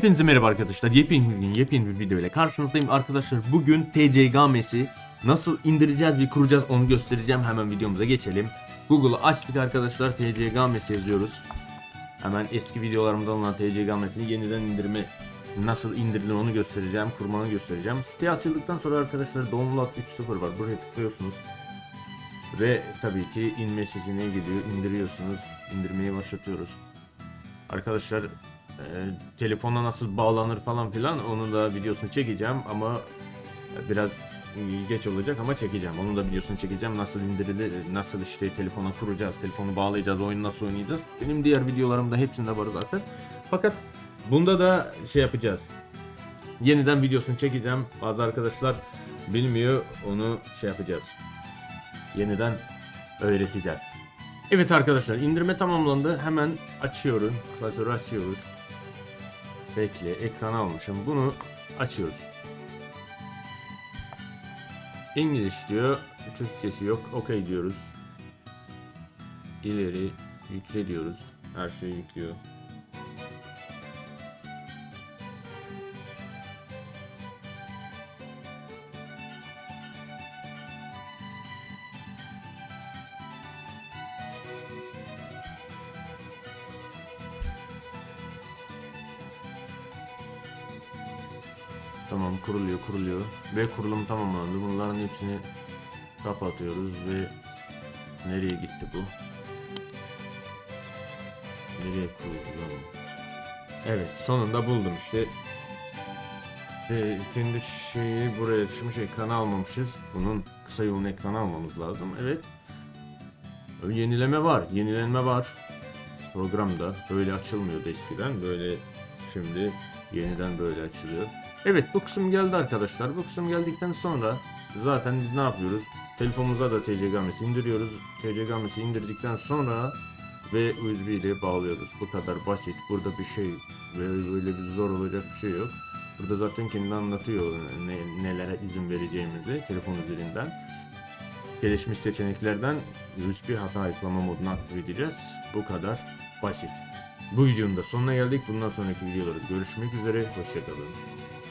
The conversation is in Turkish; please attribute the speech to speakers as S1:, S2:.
S1: Hepinize merhaba arkadaşlar. Yepyeni bir gün, yepyeni bir video ile karşınızdayım. Arkadaşlar bugün TC Games'i nasıl indireceğiz ve kuracağız onu göstereceğim. Hemen videomuza geçelim. Google'ı açtık arkadaşlar. TC Games yazıyoruz. Hemen eski videolarımda olan TC Games'i yeniden indirme nasıl indirilir onu göstereceğim. Kurmanı göstereceğim. Site açıldıktan sonra arkadaşlar Download 3.0 var. Buraya tıklıyorsunuz. Ve tabii ki inme seçeneği geliyor. İndiriyorsunuz. İndirmeyi başlatıyoruz. Arkadaşlar telefona nasıl bağlanır falan filan onu da videosunu çekeceğim ama biraz geç olacak ama çekeceğim. Onun da videosunu çekeceğim. Nasıl indirilir, nasıl işte telefona kuracağız, telefonu bağlayacağız, oyunu nasıl oynayacağız. Benim diğer videolarımda hepsinde var zaten. Fakat bunda da şey yapacağız. Yeniden videosunu çekeceğim. Bazı arkadaşlar bilmiyor onu şey yapacağız. Yeniden öğreteceğiz. Evet arkadaşlar indirme tamamlandı. Hemen açıyorum. Klasörü açıyoruz. Bekle ekran almışım. Bunu açıyoruz. İngiliz diyor. Türkçesi yok. Okey diyoruz. İleri yükle diyoruz. Her şeyi yüklüyor. Tamam kuruluyor kuruluyor ve kurulum tamamlandı. Bunların hepsini kapatıyoruz ve nereye gitti bu? Nereye kuruldu? Evet sonunda buldum işte. Ve kendi şeyi buraya şey ekranı almamışız. Bunun kısa yolunu ekrana almamız lazım. Evet. Yenileme var. Yenilenme var. Programda böyle açılmıyordu eskiden. Böyle şimdi yeniden böyle açılıyor. Evet bu kısım geldi arkadaşlar. Bu kısım geldikten sonra zaten biz ne yapıyoruz? Telefonumuza da TC Games'i indiriyoruz. TC Games'i indirdikten sonra ve USB ile bağlıyoruz. Bu kadar basit. Burada bir şey böyle, bir zor olacak bir şey yok. Burada zaten kendi anlatıyor ne, nelere izin vereceğimizi telefon üzerinden. Gelişmiş seçeneklerden USB hata ayıklama modunu aktif edeceğiz. Bu kadar basit. Bu videonun da sonuna geldik. Bundan sonraki videolarda görüşmek üzere. Hoşçakalın.